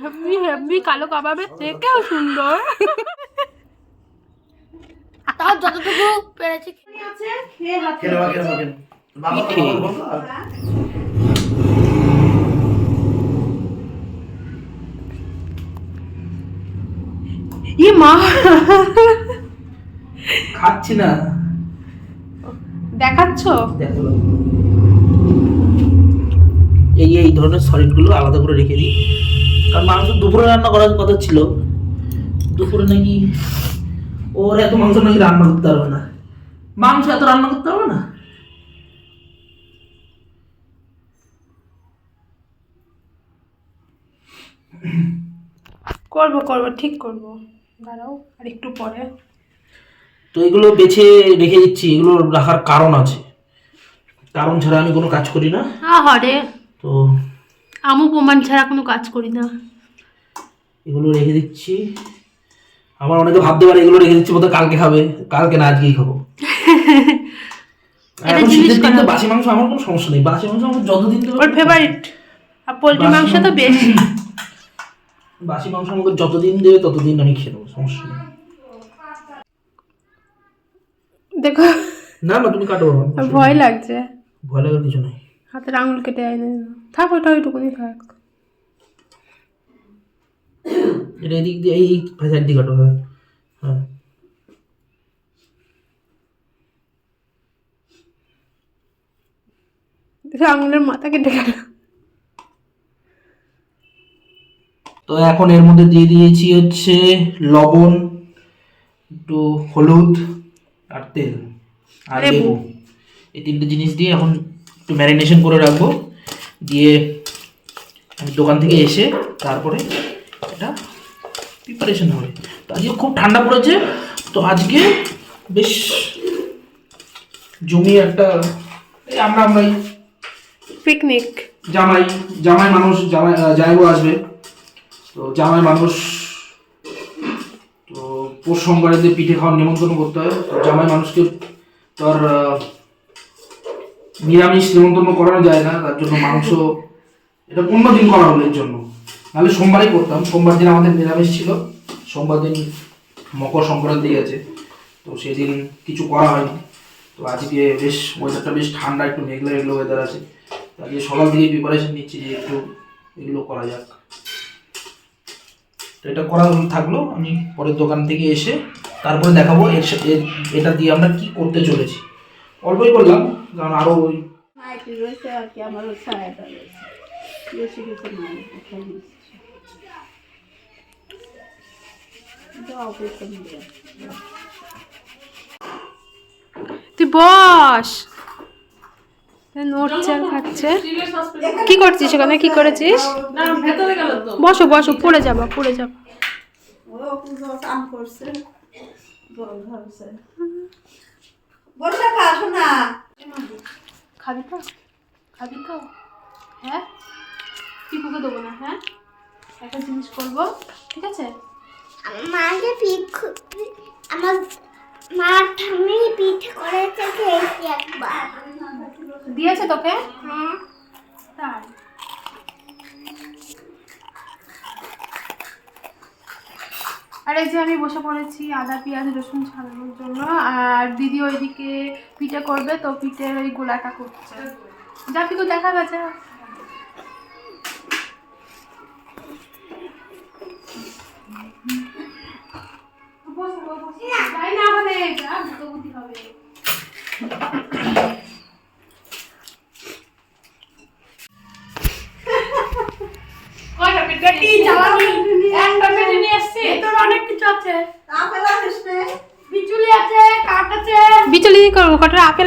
Heavy heavy কালো কাবাবের থেকেও সুন্দর। তাও যতটুকু পেরেছি। ই মা। খাচ্ছি না। দেখাচ্ছ? দেখো। এই এই ধরনের সলিডগুলো আলাদা করে রেখে দিই। কারণ মাংস দুপুরে রান্না করার কথা ছিল। দুপুরে নাকি ওর এত মাংস নাকি রান্না করতে পারবে না। মাংস এত রান্না করতে পারবে না? করব করব ঠিক করব। দাঁড়াও আর একটু পরে। তো এগুলো বেছে রেখে দিচ্ছি এগুলো রাখার কারণ আছে। কারণ ছাড়া আমি কোনো কাজ করি না। হরে। তো আমু প্রমাণ ছাড়া কোনো কাজ করি না। এগুলো রেখে দিচ্ছি। আমার অনেকে ভাবতে পারে এগুলো রেখে দিচ্ছি বোধহয় কালকে খাবে। কালকে না আজকেই খাব। এটা জিনিস শীতের দিন তো করা। বাসি মাংস আমার কোনো সমস্যা নেই। বাসি মাংস আমার যতদিন দেবে ওর ফেভারিট আর পোলট্রি মাংস তো বেশি। বাসি মাংস আমাকে যতদিন দেবে ততদিন আমি খেয়ে নেব সমস্যা নেই। দেখো। না না তুমি কাটো ভয় লাগছে। ভয় লাগার কিছু নেই। হাতের আঙুল কেটে আইনে থাক ওটা ওইটুকুনি থাক। এটা এদিক দিয়ে এই সাইড দিয়ে কাটো হ্যাঁ। হ্যাঁ। আঙুলের মাথা কেটে গেল। তো এখন এর মধ্যে দিয়ে দিয়েছি হচ্ছে লবণ একটু হলুদ আর তেল আর। লেবু। এই তিনটে জিনিস দিয়ে এখন একটু ম্যারিনেশন করে রাখব। দিয়ে দোকান থেকে এসে তারপরে এটা প্রিপারেশন হবে। তো আজকে খুব ঠান্ডা পড়েছে তো আজকে বেশ জমি একটা এই আমরা আমরাই পিকনিক জামাই জামাই মানুষ জামাই জামাইবু আসবে। তো জামাই মানুষ তো পৌষ সংক্রান্তিতে পিঠে খাওয়ার নিমন্ত্রণ করতে হয়। তো জামাই মানুষকে তো আর আহ, নিরামিষ নিমন্ত্রণ করানো যায় না, তার জন্য মাংস, এটা অন্য দিন করা হলো এর জন্য। নাহলে সোমবারই করতাম, সোমবার দিন আমাদের নিরামিষ ছিল, সোমবার দিন মকর সংক্রান্তি আছে, তো সেদিন কিছু করা হয়নি। তো আজকে বেশ ওয়েদারটা বেশ ঠান্ডা, একটু মেঘলা মেঘলা ওয়েদার আছে আজকে সকাল থেকে প্রিপারেশন নিচ্ছি যে একটু এগুলো করা যাক। তো এটা করা থাকল, আমি পরের দোকান থেকে এসে তারপরে দেখাবো এর- এটা দিয়ে আমরা কি করতে চলেছি। অল্পই করলাম কারণ আরও ওই তুই বস! নড়ছে আর খাচ্ছে। কি করছিস ওখানে কি করেছিস? বসো বসো পড়ে যাবা পড়ে যাবা। ও কাম করছে। বসে খা শোনা খাবি তো? খাবি তো? হ্যাঁ? পিকুকে দেবো না হ্যাঁ? একটা জিনিস করব ঠিক আছে? মাকে পিঠ আমার মা ঠাম্মি পিঠ করেছে খেয়েছি একবার। দিয়েছে তোকে? হ্যাঁ। তাই? আর এই যে আমি বসে পড়েছি, আদা, পেঁয়াজ, রসুন ছাড়ানোর জন্য। আর দিদি ওইদিকে পিঠে করবে, তো পিঠের ওই গোলাটা করছে যা কিন্তু দেখা গেছে।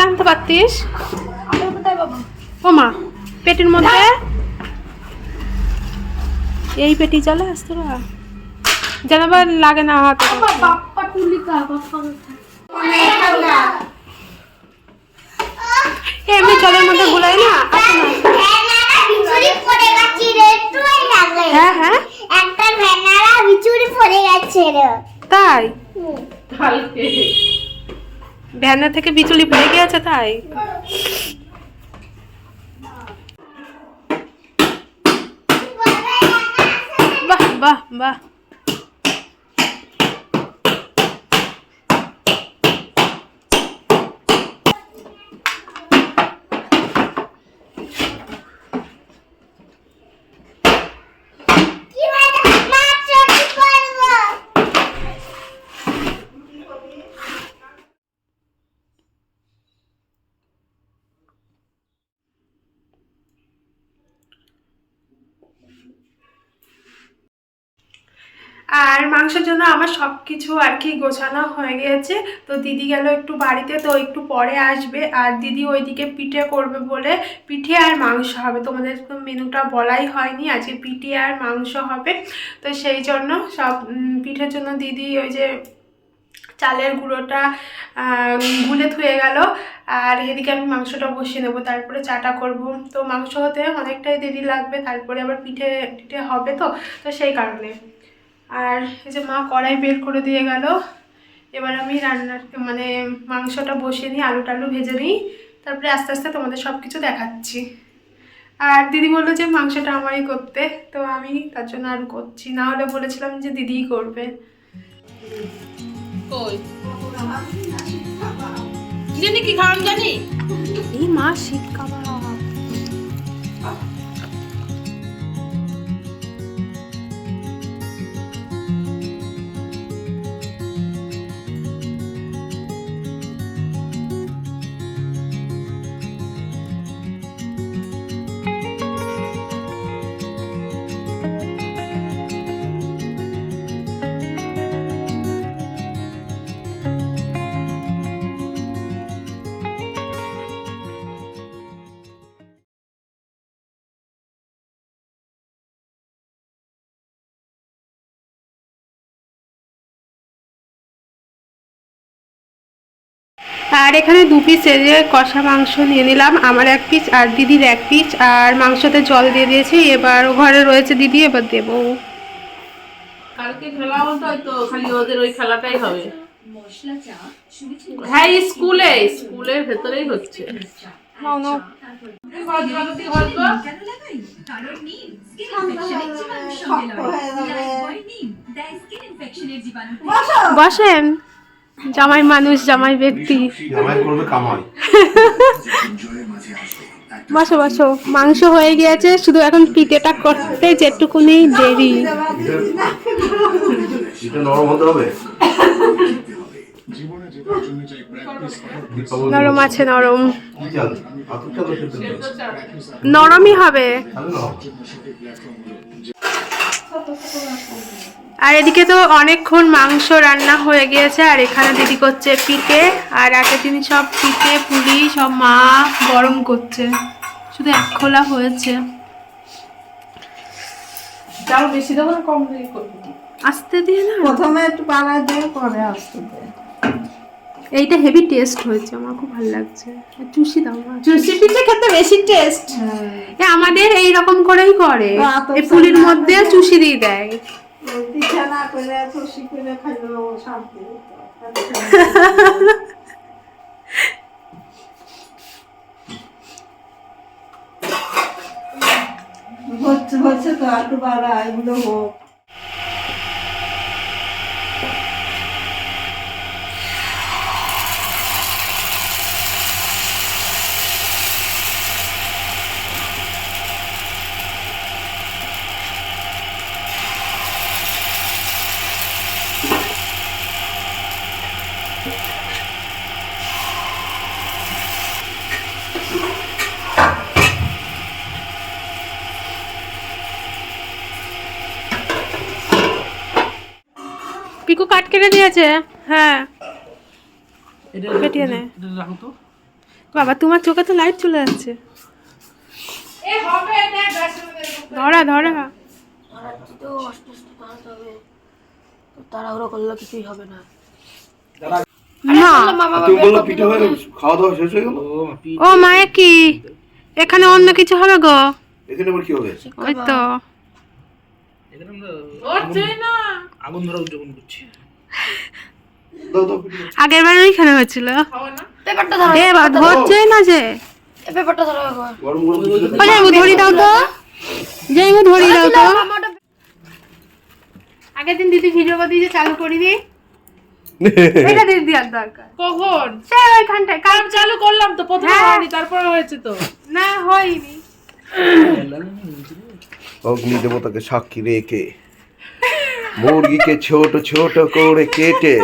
কটা আনতে পারতিস? ও মা পেটের মধ্যে? এই পেটি জ্বালা আসতে যেন আবার লাগে না হাতে। এমনি জলের মধ্যে গুলাই না আসে না। বিচুরি পড়ে গেছে রে তুই লাগে হ্যাঁ হ্যাঁ? একটা ভেনারা বিচুরি পড়ে গেছে রে। তাই? ভ্যানা থেকে বিচুলি পড়ে গিয়েছে তাই। বাহ বাহ বাহ কীভাবে মাছ কি করব আর মাংসের জন্য আমার সব কিছু আর কি গোছানো হয়ে গিয়েছে তো দিদি গেল একটু বাড়িতে, তো একটু পরে আসবে। আর দিদি ওইদিকে পিঠে করবে বলে পিঠে আর মাংস হবে। তোমাদের তো মেনুটা বলাই হয়নি, আজকে পিঠে আর মাংস হবে। তো সেই জন্য সব পিঠের জন্য দিদি ওই যে চালের গুঁড়োটা গুলে ধুয়ে গেল। আর এদিকে আমি মাংসটা বসিয়ে নেব, তারপরে চাটা করব। তো মাংস হতে অনেকটাই দেরি লাগবে, তারপরে আবার পিঠে পিঠে হবে তো? তো সেই কারণে। আর এই যে মা কড়াই বের করে দিয়ে গেল। এবার আমি রান্নার মানে মাংসটা বসিয়ে নিই আলু টালু ভেজে নিই। তারপরে আস্তে আস্তে তোমাদের সব কিছু দেখাচ্ছি। আর দিদি বলল যে মাংসটা আমারই করতে তো আমি তার জন্য আর করছি। না হলে বলেছিলাম যে দিদিই করবে। জানি কি খাওয়ান জানি? এই মা শীত কাবাব আর এখানে দু পিস এজে কষা মাংস নিয়ে নিলাম আমার এক পিস আর দিদির এক পিস আর মাংসতে জল দিয়ে দিয়েছি এবার ঘরে রয়েছে দিদি এবার দেবো কালকে খেলা হতো তো খালি ওদের ওই খেলাটাই হবে হ্যাঁ স্কুলে স্কুলের ভেতরেই হচ্ছে নাও নাও বসেন জামাই মানুষ জামাই ব্যক্তি। বসো বসো। মাংস হয়ে গিয়েছে শুধু এখন পিঠেটা করতে যেটুকুনি দেরি। নরম আছে নরম? নরমই হবে। আর এদিকে তো অনেকক্ষণ মাংস রান্না হয়ে গিয়েছে আর এখানে দিদি করছে পিঠে আর আগে তিনি সব পিঠে পুলি সব মা গরম করছে। শুধু এক খোলা হয়েছে। চাল বেশি দেবো না কম দিয়ে আস্তে দিয়ে না? প্রথমে একটু দিয়ে পরে আসতে দে এইটা হেভি টেস্ট হয়েছে আমার খুব ভালো লাগছে। চুষি দাও মা। চুষি পিঠে খেতে বেশি টেস্ট এ আমাদের এই রকম করেই করে। এই পুলির মধ্যে চুষি দিয়ে দেয়। না করে খাইলেও শান্তি হচ্ছে তো একটু বাড়া এগুলো হোক। পিকু কাট কেটে দিয়েছে হ্যাঁ। কেটিয়ে নে। বাবা তোমার চোখে তো লাইট চলে যাচ্ছে ধরা ধরা। তাড়াহুড়ো করলে কিছুই হবে না। না তুমি বলল পিঠে হয়ে খাওয়া দাওয়া শেষ হয়ে গেল ও মায়ে কি এখানে অন্য কিছু হবে গো এখানে আবার কি হবে ওই তো আগুন ধরা উদযাপন করছি আগের বার ওইখানে হয়েছিল খাওয়া না পেপারটা ধরো এ বাবা ধরছে না যে ধরো দাও তো ধরি দাও তো আগের দিন দিদি ভিডিও করে দিয়ে চালু করিনি এটা দিয়ে দেওয়ার দরকার। কখন? সে ওইখানটায়। কাল চালু করলাম তো প্রথমে হ্যাঁ। হয়নি তারপরে হয়েছে তো। না হয়নি। অগ্নি দেবতাকে সাক্ষী রেখে মুরগিকে ছোট ছোট করে কেটে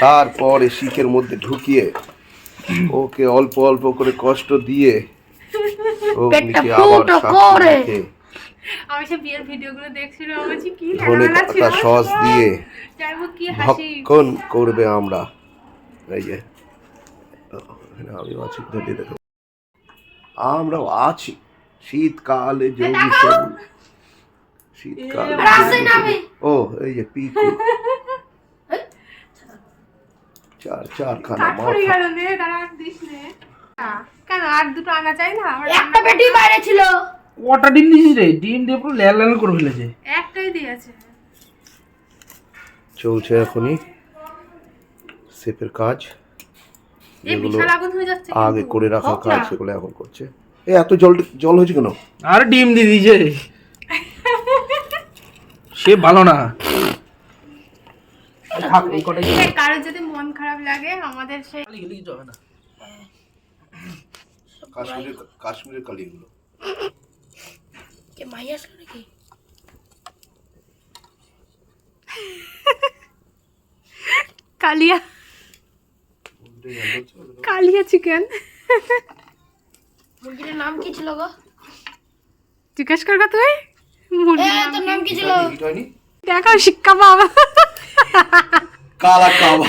তারপরে শিখের মধ্যে ঢুকিয়ে ওকে অল্প অল্প করে কষ্ট দিয়ে অগ্নিকে আবার ফুটো সাক্ষী করে। রেখে আমি সে বিয়ের ভিডিওগুলো দেখছিলাম আমার যে কি ধনে পাতা সস দিয়ে যাই হোক কি হাসি। ভক্ষণ করবে আমরা। এই যে আমি আছি ধরে দেখো আমরাও আছি। শীতকালে যোগী শীতকালে ও এই যে পিকু। চার চার খানা কাঠ পড়ে মাথা। গেল নে দাঁড়া দিস নে। কেন আর দুটো আনা চাই না? আমার একটা পেটি বাইরে ছিল। কটা ডিম দিয়েছিস রে? ডিম দিয়ে পুরো ল্যাল ল্যাল করে ফেলেছে। একটাই দিয়েছে। চলছে এখনই সেপের কাজ। এই যেগুলো বিশাল আগুন যাচ্ছে আগে করে রাখা কাজ সেগুলো এখন করছে। এ এত জল জল হয়েছে কেন? আর ডিম দিয়ে দিয়েছে। সে ভালো না। কারোর যদি মন খারাপ লাগে আমাদের কাশ্মীরের কাশ্মীরের কালিগুলো কে মাই আসলো নাকি কালিয়া কালিয়া চিকেন মুরগিটার নাম কি ছিল গো জিজ্ঞেস করবা তুই মুরগি এ তোর নাম কি ছিল দেখো শিক্ষা পাবা কালা কাবা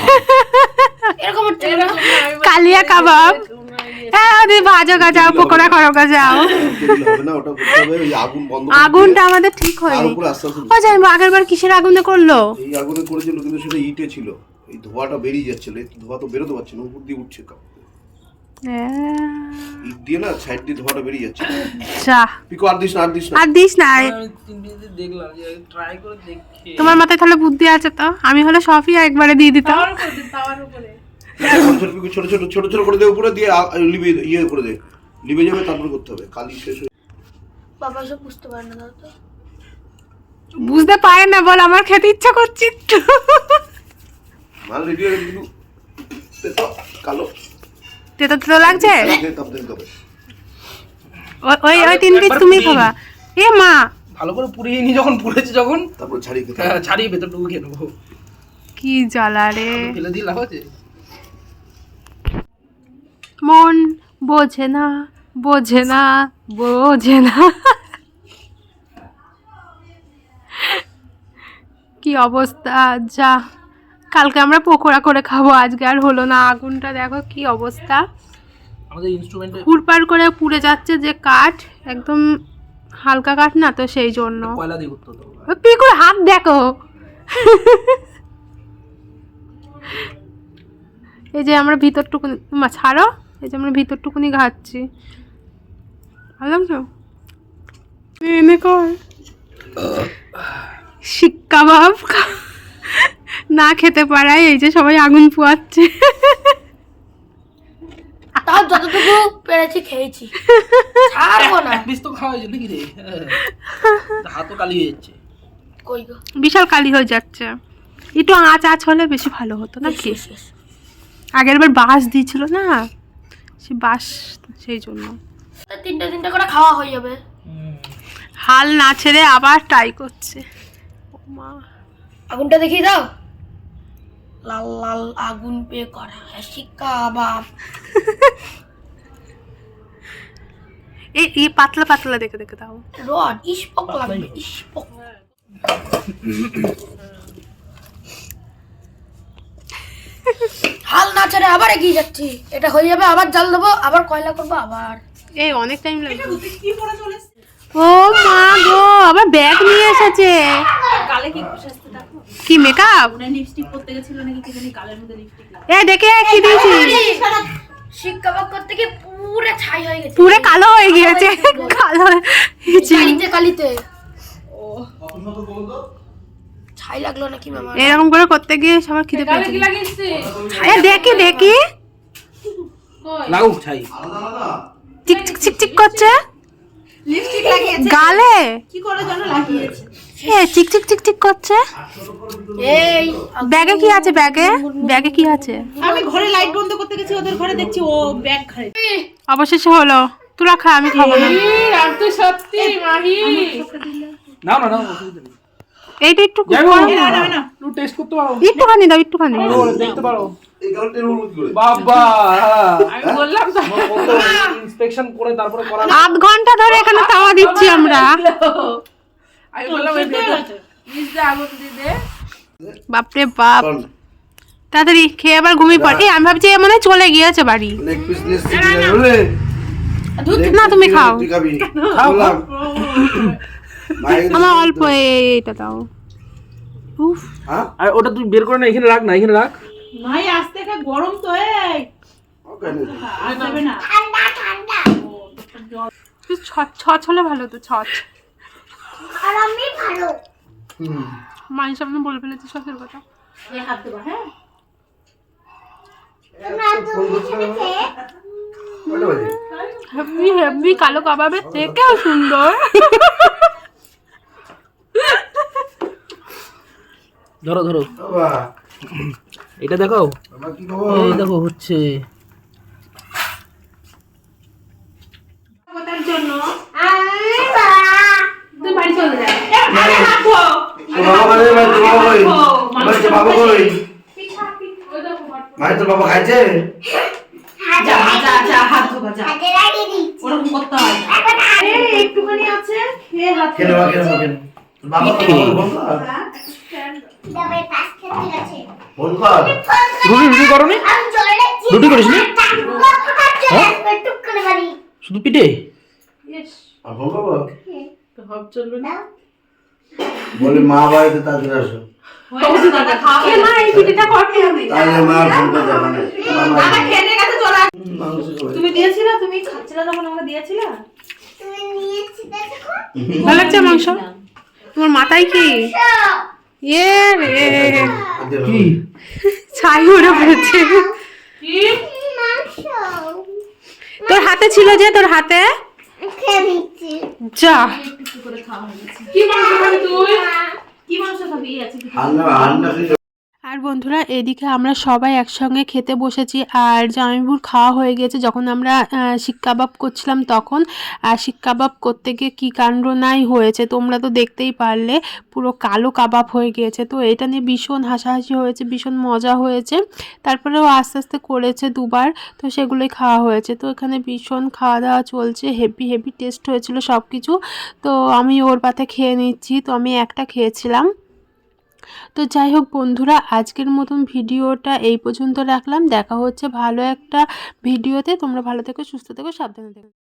এরকম কালিয়া কাবাব হ্যাঁ দি ভাজো গাজাও পকোড়া করো আগুন আগুনটা আমাদের ঠিক হয়নি। ও জানব আগের বার কিসের আগুনে করল? এই আগুনে করেছিল কিন্তু সেটা ইটে ছিল। এই ধোঁয়াটা বেরিয়ে যাচ্ছিল এই ধোঁয়া তো বেরোতে পারছে না উপর দিয়ে উঠছে কাপ ইট দিয়ে না সাইড দিয়ে ধোঁয়াটা বেরিয়ে যাচ্ছে। পিকো আর দিস না আর দিস না। আর দিস না। আমি তিন দিন দেখলাম ট্রাই করে দেখি তোমার মাথায় তাহলে বুদ্ধি আছে তো? আমি হলে সবই একবারে দিয়ে দিতাম। ছোট ছোট ছোট ছোট করে দে উপরে দিয়ে লিবে ইয়ে করে দে। লিবে যাবে তারপরে করতে হবে। কালি শেষ হয়ে বাবা সব বুঝতে পারে না দাও তো। বুঝতে পারে না বল আমার খেতে ইচ্ছা করছে মাল রেডি হয়ে তেতো কালো। তেতো তেতো লাগছে? ওই- ওই তিন পিস তুমি খাবা। এ মা। ভালো করে পুড়িয়ে নি যখন পুড়েছে যখন তারপর ছাড়িয়ে হ্যাঁ। ছাড়িয়ে ভেতরটুকু খেয়ে নেব। কি জ্বালা রে। ফেলে আছে? মন বোঝে না বোঝে না বোঝে না। কি অবস্থা? যা কালকে আমরা পকোড়া করে খাব আজকে আর হলো না। আগুনটা দেখো কি অবস্থা। আমাদের ইনস্ট্রুমেন্টে করে পুড়ে যাচ্ছে যে কাঠ একদম হালকা কাঠ না তো সেই জন্য। পিকুর হাত দেখো। এই যে আমরা ভিতরটুকুনি মা ছাড়ো। এই যে আমরা ভিতরটুকুনি ঘাচ্ছি ভালো লাগছো এনে কর। শিক কাবাব না খেতে পারায় এই যে সবাই আগুন পোয়াচ্ছে। তাও যতটুকু পেরেছি খেয়েছি। ছাড়বো না। এক তো খাওয়া হয়েছে নাকি রে? হ্যাঁ। হাতও কালি হয়ে যাচ্ছে। বিশাল কালি হয়ে যাচ্ছে। একটু আঁচ আঁচ হলে বেশি ভালো হতো নাকি। আগের বার বাঁশ দিয়েছিল না? সে বাঁশ সেই জন্য। তিনটে তিনটে করে খাওয়া হয়ে যাবে। হাল না ছেড়ে আবার ট্রাই করছে। মা। আগুনটা দেখিয়ে দাও। লাল লাল আগুন পে করা। শিক্ষা বাপ। এই এই পাতলা পাতলা দেখে দেখে দাও। রড ইস্পক লাগবে ইস্পক। হাল না ছেড়ে আবার এগিয়ে যাচ্ছি। এটা হয়ে যাবে আবার জাল দেবো আবার কয়লা করব আবার। এই অনেক টাইম লাগবে। ও মা গো আবার ব্যাগ নিয়ে এসেছে। কি মেকআপ লিপস্টিক পরতে গেছিল নাকি কি জানি কালের মধ্যে লিপস্টিক এ দেখে কি দিয়েছি। শিক্ষা বাপ করতে গিয়ে পুরো ছাই হয়ে গেছে। পুরো কালো হয়ে গিয়েছে। কালো হয়ে কালিতে কালিতে। ছাই লাগল নাকি মামা? এরকম করে করতে গিয়ে সবার খিদে পেয়েছে। কি লাগিয়েছে? এ দেখি দেখি। লাগুক ছাই। আলাদা আলাদা চিক চিক চিক চিক করছে। লিপস্টিক লাগিয়েছে। গালে? কি করে যেন লাগিয়েছে। এ চিক চিক চিক চিক করছে। এই ব্যাগে কি আছে ব্যাগে? ব্যাগে কি আছে? আমি ঘরে লাইট বন্ধ করতে গেছি ওদের ঘরে দেখছি ও ব্যাগ খায়। অবশেষে হলো। তোরা খা আমি খাব না। আর তুই সত্যি মাহি। না না না। এইটা একটু টেস্ট করতে পারো। একটুখানি দাও একটুখানি। দেখতে পারো। এই কালারটা এরকম কি করে। বাবা আমি বললাম ইন্সপেকশন করে তারপরে করা আধ ঘণ্টা ধরে এখানে তাওয়া দিচ্ছি আমরা। আমি বললাম ওই আগুন দিয়ে বাপরে বাপ। তাড়াতাড়ি খেয়ে আবার ঘুমিয়ে পড়ে। আমি ভাবছি এ মনে হয় চলে গিয়েছে বাড়ি। না তুমি খাও। খাও, আমার অল্প এই- এইটা দাও। উফ। হ্যাঁ? আর ওটা তুই বের করে না এখানে রাখ না এখানে রাখ। মাই আসতে কা গরম তো এই। ওকে নে। আর যাবে না। ঠান্ডা ঠান্ডা। ছচ হলে ভালো তো ছচ আর আমি ভালো। মায়ের সামনে বলে ফেলেছি শখের কথা। হাত দেবো হ্যাঁ? হেভি হেভি কালো কাবাবের থেকেও সুন্দর। ধরো ধরো। এটা দেখো এই দেখো হচ্ছে। বাবা? ভাই, তোর খাইছে? হয়। একটুখানি আছে বাবা ফোন কর। রুটি রুটি করো নি আমি জলে রুটি করিস নি? বাড়ি। শুধু পিঠে? ফোন করব? হব চলবে না। বলে মা বাড়িতে তাদের আসো। হয়ে। তুমি দিয়েছিলে? তুমি খাচ্ছিলে যখন আমরা দিয়েছিলে? ভালো লাগছে মাংস? তোমার মাথায় কি? ইয়ে রে। কি? ছাই উড়ে পড়েছে তোর হাতে ছিল যে তোর হাতে? যা একটু করে খাওয়া গেছে কি মাংস খাবি তুই? কি মাংস খাবি? এই আর বন্ধুরা, এদিকে আমরা সবাই একসঙ্গে খেতে বসেছি। আর জামাইবুর খাওয়া হয়ে গেছে। যখন আমরা শিক কাবাব করছিলাম তখন, আর শিক কাবাব করতে গিয়ে কী কাণ্ড নাই হয়েছে তোমরা তো দেখতেই পারলে, পুরো কালো কাবাব হয়ে গিয়েছে। তো এটা নিয়ে ভীষণ হাসাহাসি হয়েছে, ভীষণ মজা হয়েছে। তারপরেও আস্তে আস্তে করেছে দুবার, তো সেগুলোই খাওয়া হয়েছে। তো এখানে ভীষণ খাওয়া দাওয়া চলছে, হেভি হেভি টেস্ট হয়েছিল সব কিছু তো আমি ওর পাতে খেয়ে নিচ্ছি। তো আমি একটা খেয়েছিলাম। তো যাই হোক বন্ধুরা, আজকের মতন ভিডিওটা এই পর্যন্ত রাখলাম। দেখা হচ্ছে ভালো একটা ভিডিওতে। তোমরা ভালো থেকো, সুস্থ থেকো, সাবধানে থেকো।